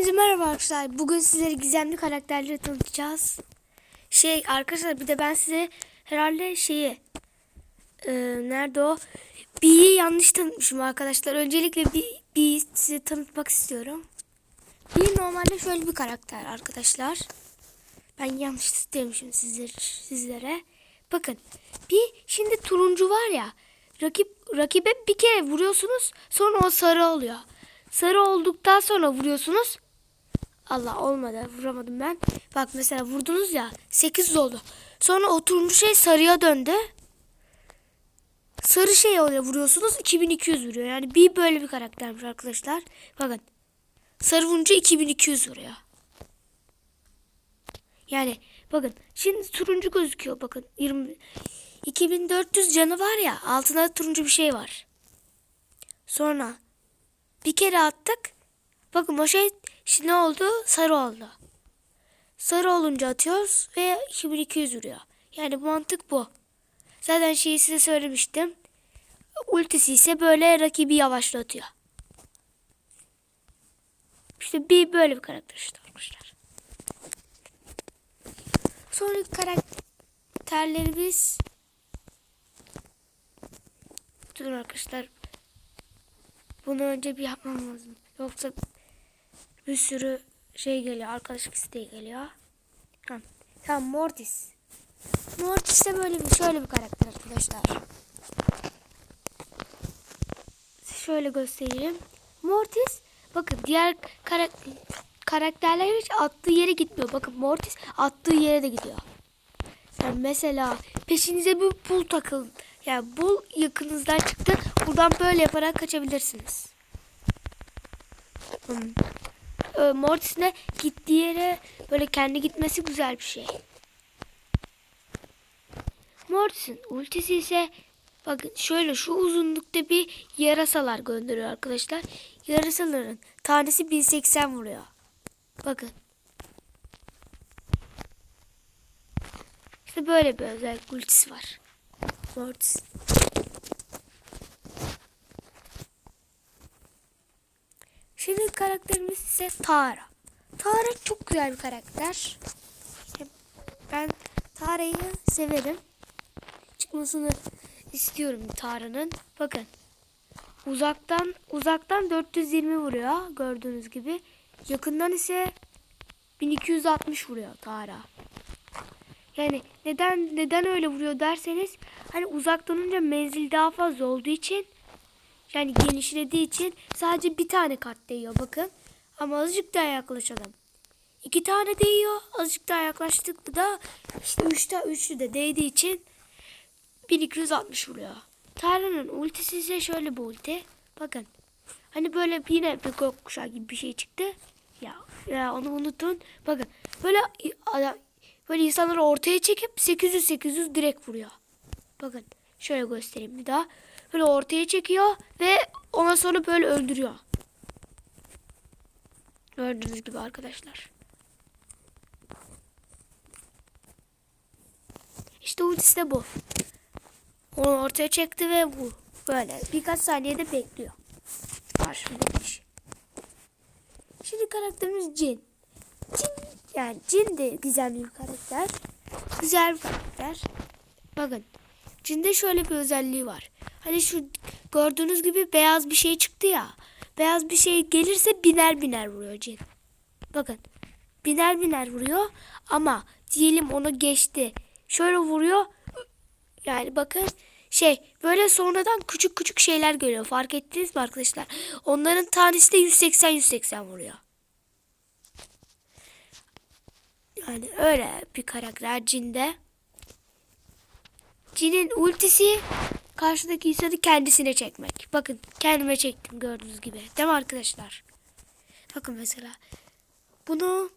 Hepinize merhaba arkadaşlar. Bugün sizlere gizemli karakterleri tanıtacağız. Şey arkadaşlar bir de ben size herhalde şeyi e, nerede o? B'yi yanlış tanıtmışım arkadaşlar. Öncelikle B'yi size tanıtmak istiyorum. B normalde şöyle bir karakter arkadaşlar. Ben yanlış demişim sizler, sizlere. Bakın bir şimdi turuncu var ya rakip rakibe bir kere vuruyorsunuz sonra o sarı oluyor. Sarı olduktan sonra vuruyorsunuz. Allah olmadı vuramadım ben. Bak mesela vurdunuz ya 8 oldu. Sonra o turuncu şey sarıya döndü. Sarı şey oluyor vuruyorsunuz 2200 vuruyor. Yani bir böyle bir karaktermiş arkadaşlar. Bakın sarı vurunca 2200 vuruyor. Yani bakın şimdi turuncu gözüküyor bakın 20 2400 canı var ya altında turuncu bir şey var. Sonra bir kere attık. Bakın o şey şimdi ne oldu? Sarı oldu. Sarı olunca atıyoruz ve 2200 vuruyor. Yani mantık bu. Zaten şeyi size söylemiştim. Ultisi ise böyle rakibi yavaşlatıyor. İşte bir böyle bir karakter işte arkadaşlar. Sonraki karakterlerimiz Durun arkadaşlar. Bunu önce bir yapmam lazım. Yoksa bir sürü şey geliyor. Arkadaşlık isteği geliyor. Tamam. Tamam Mortis. Mortis de böyle bir şöyle bir karakter arkadaşlar. Şöyle göstereyim. Mortis bakın diğer karak karakterler hiç attığı yere gitmiyor. Bakın Mortis attığı yere de gidiyor. Yani mesela peşinize bir pul takılın. Yani bul yakınızdan çıktı. Buradan böyle yaparak kaçabilirsiniz. Hmm. Ee, Mortis'in gittiği yere böyle kendi gitmesi güzel bir şey. Mortis'in ultisi ise bakın şöyle şu uzunlukta bir yarasalar gönderiyor arkadaşlar. Yarasaların tanesi 1080 vuruyor. Bakın. İşte böyle bir özellik ultisi var. Mortis. Şimdi karakterimiz ise Tara. Tara çok güzel bir karakter. Ben Tara'yı severim. Çıkmasını istiyorum Tara'nın. Bakın. Uzaktan uzaktan 420 vuruyor gördüğünüz gibi. Yakından ise 1260 vuruyor Tara. Yani neden neden öyle vuruyor derseniz hani uzaklanınca menzil daha fazla olduğu için yani genişlediği için sadece bir tane kart değiyor bakın. Ama azıcık daha yaklaşalım. İki tane değiyor. Azıcık daha yaklaştık da işte üçte üçlü de değdiği için 1260 vuruyor. Tara'nın ultisi ise şöyle bir ulti. Bakın. Hani böyle yine bir gökkuşağı gibi bir şey çıktı. Ya, ya onu unutun. Bakın böyle böyle insanları ortaya çekip 800 800 direkt vuruyor. Bakın şöyle göstereyim bir daha. Böyle ortaya çekiyor ve ondan sonra böyle öldürüyor. Gördüğünüz gibi arkadaşlar. İşte ultisi de bu. Onu ortaya çekti ve bu. Böyle birkaç saniyede bekliyor. Karşımda kişi. Şimdi karakterimiz Cin. Cin yani Cin de gizemli bir karakter. Güzel bir karakter. Bakın. Cin'de şöyle bir özelliği var. Hani şu gördüğünüz gibi beyaz bir şey çıktı ya. Beyaz bir şey gelirse biner biner vuruyor Cin. Bakın. Biner biner vuruyor ama diyelim onu geçti. Şöyle vuruyor. Yani bakın şey böyle sonradan küçük küçük şeyler görüyor. Fark ettiniz mi arkadaşlar? Onların tanesi de 180-180 vuruyor. Yani öyle bir karakter cinde. Cinin ultisi karşıdaki insanı kendisine çekmek. Bakın kendime çektim gördüğünüz gibi. Değil mi arkadaşlar? Bakın mesela. Bunu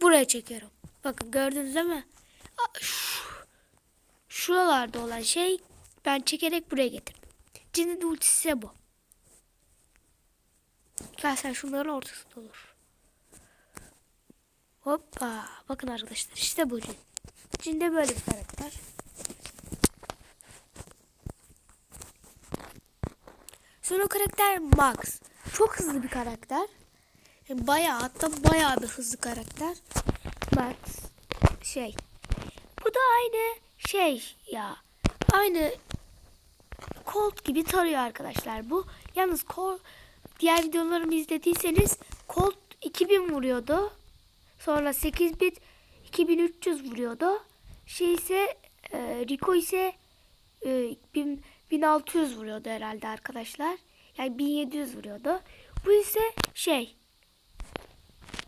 buraya çekiyorum. Bakın gördünüz değil mi? Şuralarda olan şey ben çekerek buraya getirdim. Cinin ultisi bu. Gel sen şunların ortasında olur. Hoppa. Bakın arkadaşlar işte bu cin. Cin de böyle bir karakter. Sonra karakter Max. Çok hızlı bir karakter. Yani bayağı hatta bayağı bir hızlı karakter. Max şey. Bu da aynı şey ya. Aynı Colt gibi tarıyor arkadaşlar bu. Yalnız Colt diğer videolarımı izlediyseniz Colt 2000 vuruyordu. Sonra 8 bit 2300 vuruyordu. Şey ise e, Rico ise e, 1000 1600 vuruyordu herhalde arkadaşlar. Yani 1700 vuruyordu. Bu ise şey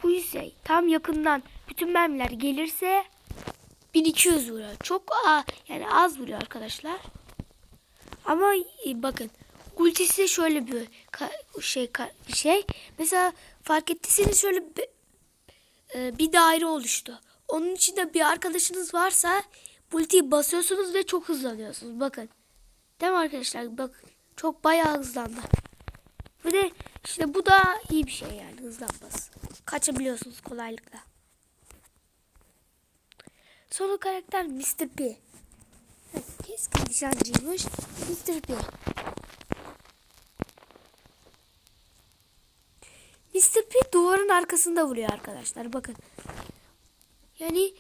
bu ise tam yakından bütün mermiler gelirse 1200 vuruyor. Çok a, yani az vuruyor arkadaşlar. Ama e, bakın ultisi şöyle bir şey bir şey. Mesela fark ettiyseniz şöyle bir, e, bir daire oluştu. Onun içinde bir arkadaşınız varsa ultiyi basıyorsunuz ve çok hızlanıyorsunuz. Bakın. Değil mi arkadaşlar? Bak çok bayağı hızlandı. Bir de işte bu da iyi bir şey yani hızlanması. Kaçabiliyorsunuz kolaylıkla. Son karakter Mr. P. Keskin nişancıymış. Mr. P. Mr. P duvarın arkasında vuruyor arkadaşlar. Bakın. Yani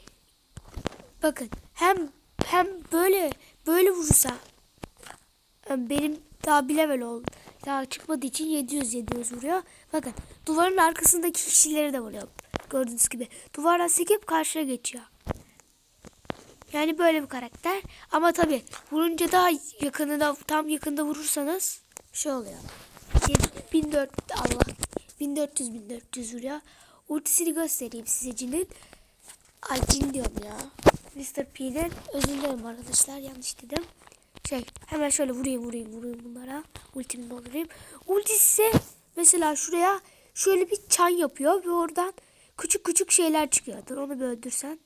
bakın hem hem böyle böyle vurursa benim daha bir level oldu. Daha çıkmadığı için 700 700 vuruyor. Bakın duvarın arkasındaki kişileri de vuruyor. Gördüğünüz gibi. Duvardan sekip karşıya geçiyor. Yani böyle bir karakter. Ama tabi vurunca daha yakınında tam yakında vurursanız şey oluyor. 1400 Allah 1400 1400 vuruyor. Ultisini göstereyim size cinin. Ay cin diyorum ya. Mr. P'nin özür dilerim arkadaşlar yanlış dedim. Şey hemen şöyle vurayım vurayım vurayım bunlara. Ultimi doldurayım. Ultisi mesela şuraya şöyle bir çan yapıyor ve oradan küçük küçük şeyler çıkıyor. Dur onu bir öldürsen.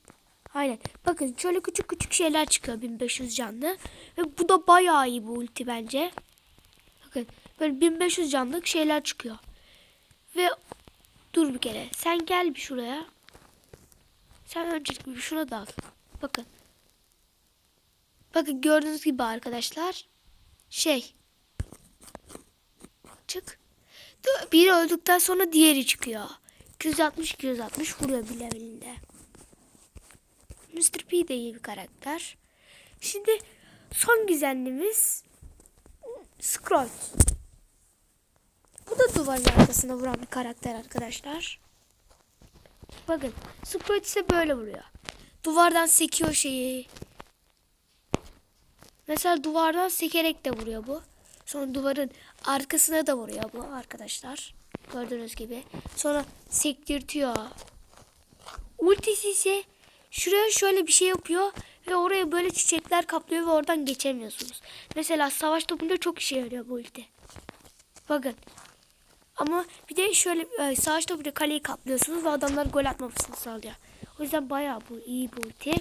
Aynen. Bakın şöyle küçük küçük şeyler çıkıyor 1500 canlı. Ve bu da bayağı iyi bu ulti bence. Bakın böyle 1500 canlık şeyler çıkıyor. Ve dur bir kere. Sen gel bir şuraya. Sen öncelikle bir şuna dal. Bakın. Bakın gördüğünüz gibi arkadaşlar. Şey. Çık. Biri öldükten sonra diğeri çıkıyor. 260 260 vuruyor bir levelinde. Mr. P de iyi bir karakter. Şimdi son güzelliğimiz Scroll. Bu da duvarın arkasına vuran bir karakter arkadaşlar. Bakın Scroll ise böyle vuruyor. Duvardan sekiyor şeyi. Mesela duvardan sekerek de vuruyor bu. Sonra duvarın arkasına da vuruyor bu arkadaşlar. Gördüğünüz gibi. Sonra sektirtiyor. Ultisi ise şuraya şöyle bir şey yapıyor ve oraya böyle çiçekler kaplıyor ve oradan geçemiyorsunuz. Mesela savaş topunda çok işe yarıyor bu ulti. Bakın. Ama bir de şöyle e, savaş topunda kaleyi kaplıyorsunuz ve adamlar gol atmamasını sağlıyor. O yüzden bayağı bu iyi bu ulti.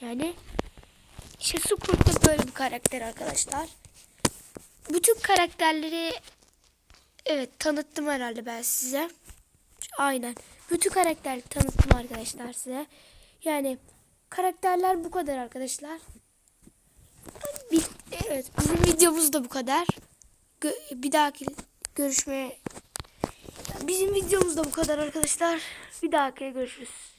Yani işte Sukurt da böyle bir karakter arkadaşlar. Bütün karakterleri evet tanıttım herhalde ben size. Aynen. Bütün karakterleri tanıttım arkadaşlar size. Yani karakterler bu kadar arkadaşlar. Evet bizim videomuz da bu kadar. Bir dahaki görüşmeye bizim videomuz da bu kadar arkadaşlar. Bir dahaki görüşürüz.